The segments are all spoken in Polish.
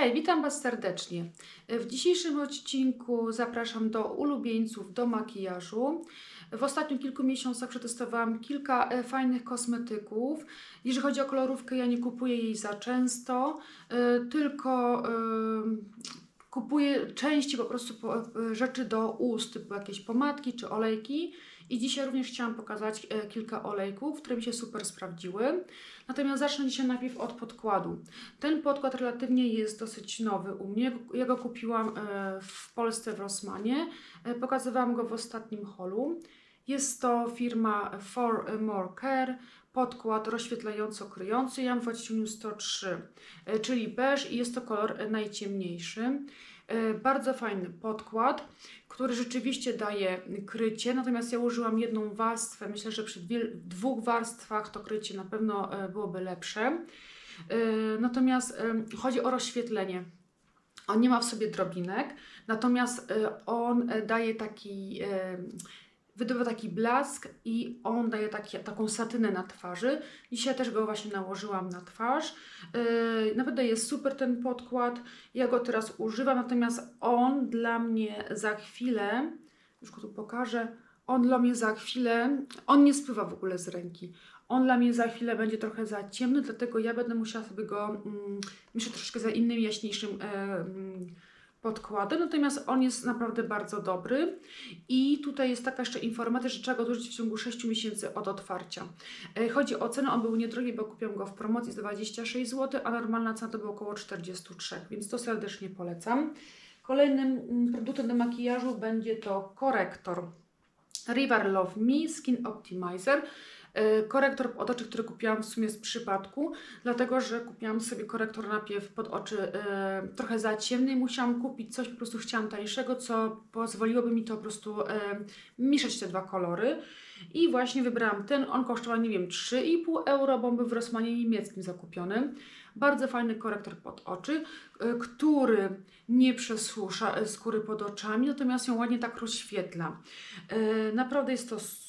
Hej, witam Was serdecznie. W dzisiejszym odcinku zapraszam do ulubieńców do makijażu. W ostatnich kilku miesiącach przetestowałam kilka e, fajnych kosmetyków. Jeżeli chodzi o kolorówkę, ja nie kupuję jej za często, e, tylko e, kupuję częściej po prostu e, rzeczy do ust, typu jakieś pomadki czy olejki. I dzisiaj również chciałam pokazać e, kilka olejków, które mi się super sprawdziły. Natomiast zacznę dzisiaj najpierw od podkładu. Ten podkład relatywnie jest dosyć nowy u mnie. Ja go kupiłam e, w Polsce w Rossmanie. E, Pokazywałam go w ostatnim holu. Jest to firma For More Care. Podkład rozświetlająco-kryjący. Ja mam w odcieniu 103, e, czyli beige i jest to kolor najciemniejszy. E, Bardzo fajny podkład, który rzeczywiście daje krycie, natomiast ja użyłam jedną warstwę. Myślę, że przy dwóch warstwach to krycie na pewno e, byłoby lepsze. Natomiast chodzi o rozświetlenie. On nie ma w sobie drobinek, natomiast on daje taki, wydobywa taki blask i on daje taki, taką satynę na twarzy. Dzisiaj też go właśnie nałożyłam na twarz. E, Naprawdę jest super ten podkład. Ja go teraz używam, natomiast on dla mnie za chwilę, już go tu pokażę, on dla mnie za chwilę, on nie spływa w ogóle z ręki. On dla mnie za chwilę będzie trochę za ciemny, dlatego ja będę musiała sobie go mm, jeszcze troszeczkę za innym, jaśniejszym mm, podkładem. Natomiast on jest naprawdę bardzo dobry. I tutaj jest taka jeszcze informacja, że trzeba go zużyć w ciągu 6 miesięcy od otwarcia. E, chodzi o cenę, on był niedrogi, bo kupiłam go w promocji za 26 zł, a normalna cena to była około 43, więc to serdecznie polecam. Kolejnym mm, produktem do makijażu będzie to korektor. River Love Me Skin Optimizer. E, Korektor pod oczy, który kupiłam w sumie z przypadku, dlatego że kupiłam sobie korektor najpierw pod oczy e, trochę za ciemny i musiałam kupić coś, po prostu chciałam tańszego, co pozwoliłoby mi to po prostu e, mieszać te dwa kolory. I właśnie wybrałam ten, on kosztował, nie wiem, 3,5 euro, bo był w Rossmanie niemieckim zakupiony. Bardzo fajny korektor pod oczy, który nie przesusza skóry pod oczami, natomiast ją ładnie tak rozświetla. Naprawdę jest to super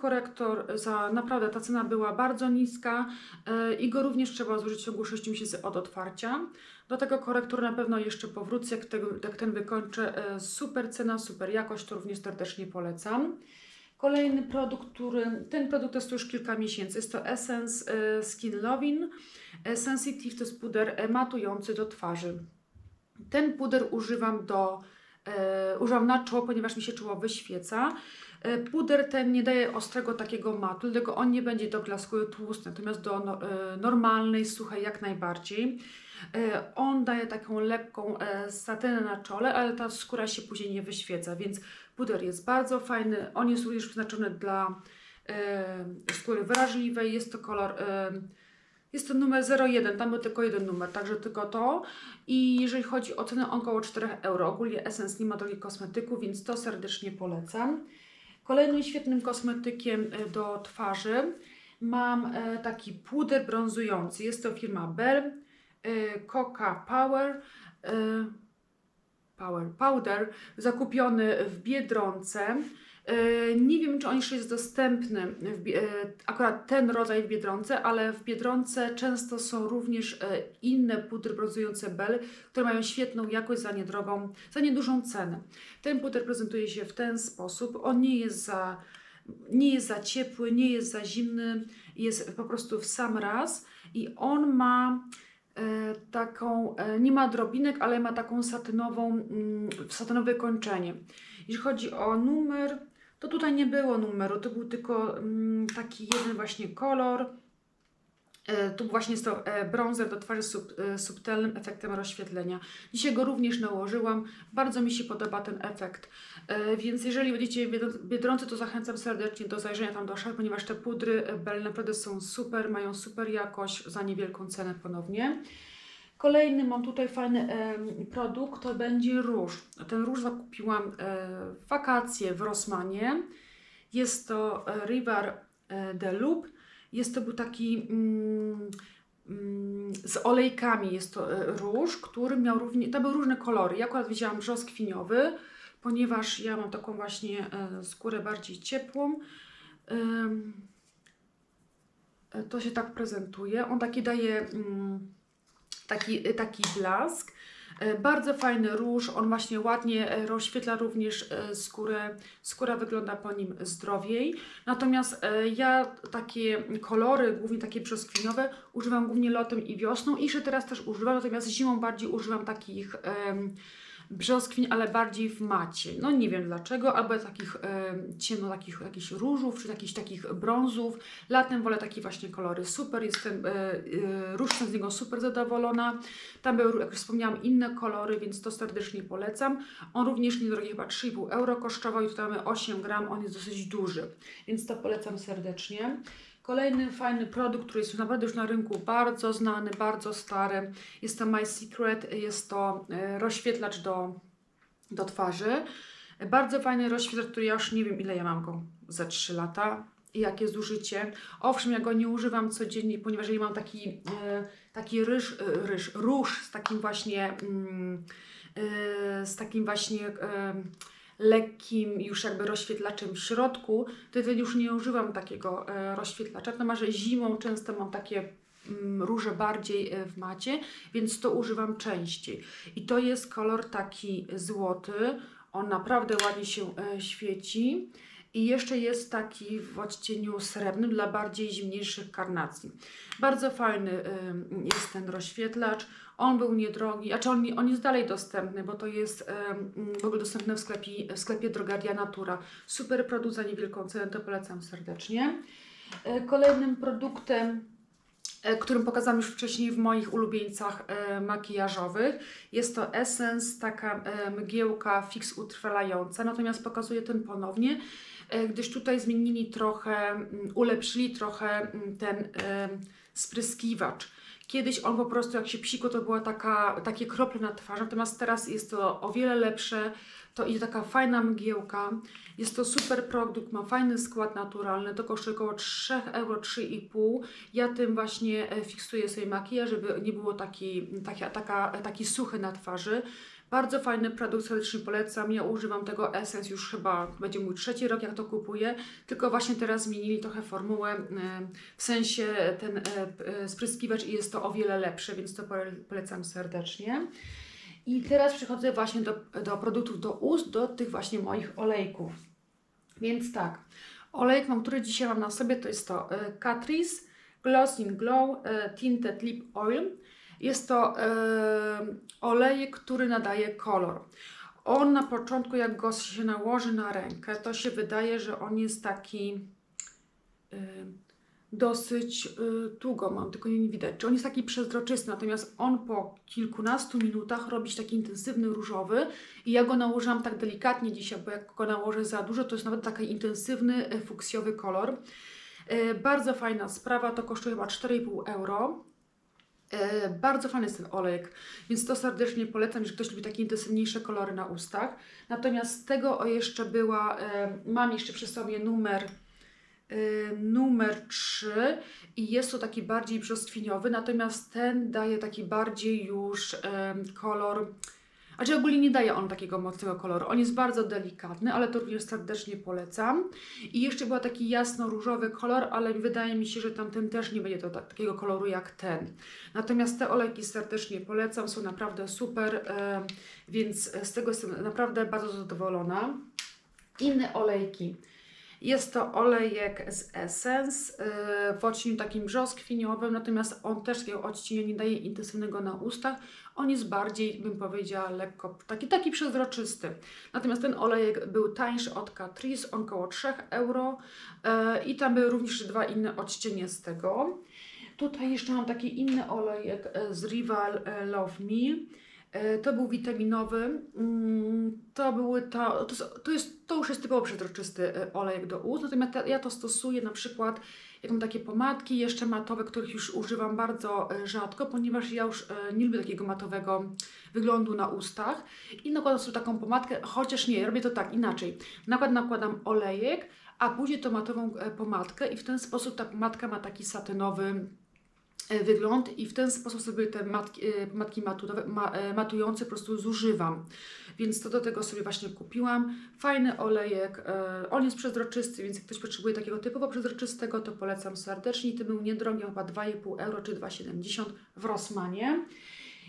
korektor, za naprawdę ta cena była bardzo niska e, i go również trzeba zużyć w ciągu 6 miesięcy od otwarcia. Do tego korektoru na pewno jeszcze powrócę, jak, tego, jak ten wykończę. E, Super cena, super jakość, to również serdecznie polecam. Kolejny produkt, który, ten produkt jest już kilka miesięcy, jest to Essence e, Skin Loving e, Sensitive, to jest puder matujący do twarzy. Ten puder używam do, używam na czoło, ponieważ mi się czoło wyświeca. E, Puder ten nie daje ostrego takiego matu, dlatego on nie będzie do glaskuły tłusty, natomiast do no, e, normalnej, suchej jak najbardziej. E, On daje taką lekką satynę na czole, ale ta skóra się później nie wyświeca, więc puder jest bardzo fajny. On jest również przeznaczony dla skóry wrażliwej. Jest to kolor, jest to numer 01, tam był tylko jeden numer, także tylko to. I jeżeli chodzi o cenę, około 4 euro. Ogólnie Essence nie ma drogi kosmetyku, więc to serdecznie polecam. Kolejnym świetnym kosmetykiem e, do twarzy mam e, taki puder brązujący. Jest to firma Bell e, Coca Power. Power Powder zakupiony w Biedronce. E, Nie wiem, czy on jeszcze jest dostępny, w, e, akurat ten rodzaj w Biedronce, ale w Biedronce często są również e, inne pudry brązujące Bell, które mają świetną jakość za niedrogą, za niedużą cenę. Ten puder prezentuje się w ten sposób. On nie jest za, nie jest za ciepły, nie jest za zimny, jest po prostu w sam raz i on ma taką, nie ma drobinek, ale ma taką satynową, mm, satynowe kończenie. Jeśli chodzi o numer, to tutaj nie było numeru, to był tylko mm, taki jeden właśnie kolor. E, Tu właśnie jest to e, bronzer do twarzy z sub, e, subtelnym efektem rozświetlenia. Dzisiaj go również nałożyłam. Bardzo mi się podoba ten efekt. Więc jeżeli będziecie w Biedro- Biedronce, to zachęcam serdecznie do zajrzenia tam do szaf, ponieważ te pudry e, Bell naprawdę są super, mają super jakość za niewielką cenę ponownie. Kolejny mam tutaj fajny produkt, to będzie róż. Ten róż zakupiłam e, w wakacje w Rossmanie. Jest to e, River e, de Loup. Jest to był taki mm, mm, z olejkami jest to róż, który miał również, to były różne kolory. Ja akurat wzięłam brzoskwiniowy, ponieważ ja mam taką właśnie skórę bardziej ciepłą. To się tak prezentuje. On taki daje mm, taki, taki blask. E, Bardzo fajny róż, on właśnie ładnie e, rozświetla również e, skórę, skóra wygląda po nim zdrowiej. Natomiast ja takie kolory, głównie takie brzoskwiniowe, używam głównie latem i wiosną i jeszcze teraz też używam, natomiast zimą bardziej używam takich em, brzoskwiń, ale bardziej w macie. No nie wiem dlaczego, albo takich em, ciemno, takich jakichś różów, czy jakichś takich brązów. Latem wolę takie właśnie kolory. Super, jestem e, e, z niego super zadowolona. Tam były, jak już wspomniałam, inne kolory, więc to serdecznie polecam. On również niedrogi, chyba 3,5 euro kosztował i tutaj mamy 8 gram, on jest dosyć duży, więc to polecam serdecznie. Kolejny fajny produkt, który jest naprawdę już na rynku bardzo znany, bardzo stary, jest to My Secret, jest to e, rozświetlacz do, do twarzy. Bardzo fajny rozświetlacz, który ja już nie wiem ile ja mam go, za 3 lata i jakie zużycie. Owszem, ja go nie używam codziennie, ponieważ ja mam taki, e, taki ryż, e, ryż, róż z takim właśnie, mm, z takim właśnie lekkim już jakby rozświetlaczem w środku, to wtedy już nie używam takiego e, rozświetlacza. Natomiast zimą często mam takie mm, róże bardziej e, w macie, więc to używam częściej. I to jest kolor taki złoty. On naprawdę ładnie się e, świeci. I jeszcze jest taki w odcieniu srebrnym dla bardziej zimniejszych karnacji. Bardzo fajny jest ten rozświetlacz. On był niedrogi, a czy on, on jest dalej dostępny, bo to jest w ogóle dostępny w sklepie, w sklepie Drogaria Natura. Super produkt za niewielką cenę, to polecam serdecznie. E, Kolejnym produktem, e, którym pokazałam już wcześniej w moich ulubieńcach e, makijażowych, jest to Essence, taka mgiełka fix utrwalająca, natomiast pokazuję ten ponownie, gdyż tutaj zmienili trochę, mm, ulepszyli trochę mm, ten e, spryskiwacz. Kiedyś on po prostu jak się psikło, to była taka, takie krople na twarz, natomiast teraz jest to o wiele lepsze. To idzie taka fajna mgiełka. Jest to super produkt, ma fajny skład naturalny, to kosztuje około 3 euro, 3,5. Ja tym właśnie e, fiksuję sobie makijaż, żeby nie było taki, taki, taka, taki suchy na twarzy. Bardzo fajny produkt, serdecznie polecam. Ja używam tego Essence już chyba, będzie mój trzeci rok, jak to kupuję. Tylko właśnie teraz zmienili trochę formułę, e, w sensie ten e, spryskiwacz i jest to o wiele lepsze, więc to pole- polecam serdecznie. I teraz przechodzę właśnie do, do produktów do ust, do tych właśnie moich olejków. Więc tak, olejek, mam, który dzisiaj mam na sobie, to jest to e, Catrice Gloss in Glow e, Tinted Lip Oil. Jest to e, olejek, który nadaje kolor. On na początku, jak go się nałoży na rękę, to się wydaje, że on jest taki dosyć y, długo mam, tylko nie widać, czy on jest taki przezroczysty, natomiast on po kilkunastu minutach robi się taki intensywny różowy i ja go nałożyłam tak delikatnie dzisiaj, bo jak go nałożę za dużo, to jest nawet taki intensywny, e, fuksjowy kolor. E, bardzo fajna sprawa, to kosztuje chyba 4,5 euro. E, Bardzo fajny jest ten olejek, więc to serdecznie polecam, jeżeli ktoś lubi takie intensywniejsze kolory na ustach. Natomiast z tego jeszcze była, mam jeszcze przy sobie numer numer 3 i jest to taki bardziej brzoskwiniowy, natomiast ten daje taki bardziej już kolor, a czy ogólnie nie daje on takiego mocnego koloru. On jest bardzo delikatny, ale to również serdecznie polecam. I jeszcze był taki jasno-różowy kolor, ale wydaje mi się, że tamten też nie będzie to tak, takiego koloru jak ten. Natomiast te olejki serdecznie polecam, są naprawdę super, więc z tego jestem naprawdę bardzo zadowolona. Inne olejki. Jest to olejek z Essence yy, w odcieniu takim brzoskwiniowym, natomiast on też takiego odcienia nie daje intensywnego na ustach. On jest bardziej, bym powiedziała, lekko taki, taki przezroczysty. Natomiast ten olejek był tańszy od Catrice, on około 3 euro yy, i tam były również dwa inne odcienie z tego. Tutaj jeszcze mam taki inny olejek e, z Rival Love Me. E, To był witaminowy. Mm, To były to, to, jest, to już jest typowo przezroczysty e, olejek do ust. Natomiast ja- to stosuję na przykład, jak mam takie pomadki jeszcze matowe, których już używam bardzo e, rzadko, ponieważ ja już nie lubię takiego matowego wyglądu na ustach. I nakładam sobie taką pomadkę, chociaż nie, robię to tak inaczej. Nakład nakładam olejek, a później tą matową pomadkę i w ten sposób ta pomadka ma taki satynowy wygląd i w ten sposób sobie te matki, e, matki ma, e, matujące po prostu zużywam. Więc to do tego sobie właśnie kupiłam. Fajny olejek, e, on jest przezroczysty, więc jak ktoś potrzebuje takiego typowo przezroczystego, to polecam serdecznie. I to był niedrogi, chyba 2,5 euro czy 2,70 w Rossmanie.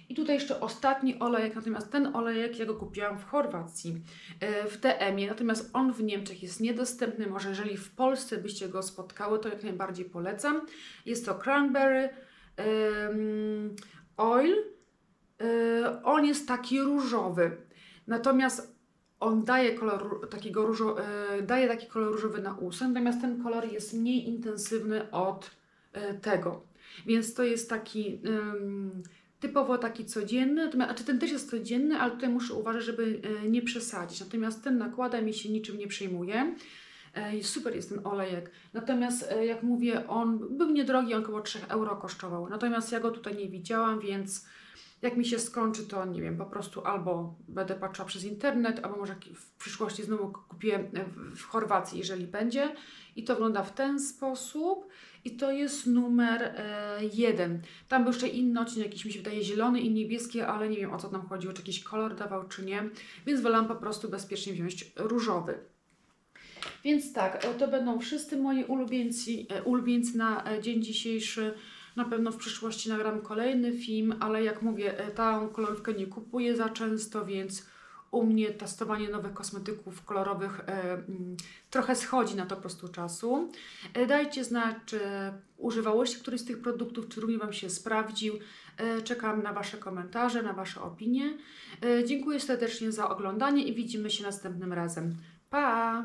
I tutaj jeszcze ostatni olejek, natomiast ten olejek ja go kupiłam w Chorwacji, e, w DM-ie, natomiast on w Niemczech jest niedostępny. Może jeżeli w Polsce byście go spotkały, to jak najbardziej polecam. Jest to cranberry em, oil. E, on jest taki różowy, natomiast on daje kolor takiego różo, e, daje taki kolor różowy na usta, natomiast ten kolor jest mniej intensywny od tego. Więc to jest taki em, typowo taki codzienny, natomiast, znaczy ten też jest codzienny, ale tutaj muszę uważać, żeby e, nie przesadzić. Natomiast ten nakładam i się niczym nie przejmuje. E, Super jest ten olejek. Natomiast e, jak mówię, on był niedrogi, on około 3 euro kosztował. Natomiast ja go tutaj nie widziałam, więc jak mi się skończy, to nie wiem, po prostu albo będę patrzyła przez internet, albo może w przyszłości znowu kupię w- w Chorwacji, jeżeli będzie. I to wygląda w ten sposób. I to jest numer e, jeden. Tam był jeszcze inny odcinek, jakiś mi się wydaje zielony i niebieski, ale nie wiem o co tam chodziło, czy jakiś kolor dawał, czy nie. Więc wolałam po prostu bezpiecznie wziąć różowy. Więc tak, e, to będą wszyscy moi ulubieńcy, e, ulubieńcy na e, dzień dzisiejszy. Na pewno w przyszłości nagram kolejny film, ale jak mówię, e, tą kolorówkę nie kupuję za często, więc u mnie testowanie nowych kosmetyków kolorowych e, mm, trochę schodzi na to po prostu czasu. E, Dajcie znać, czy używałyście któryś z tych produktów, czy również Wam się sprawdził. E, Czekam na Wasze komentarze, na Wasze opinie. E, Dziękuję serdecznie za oglądanie i widzimy się następnym razem. Pa!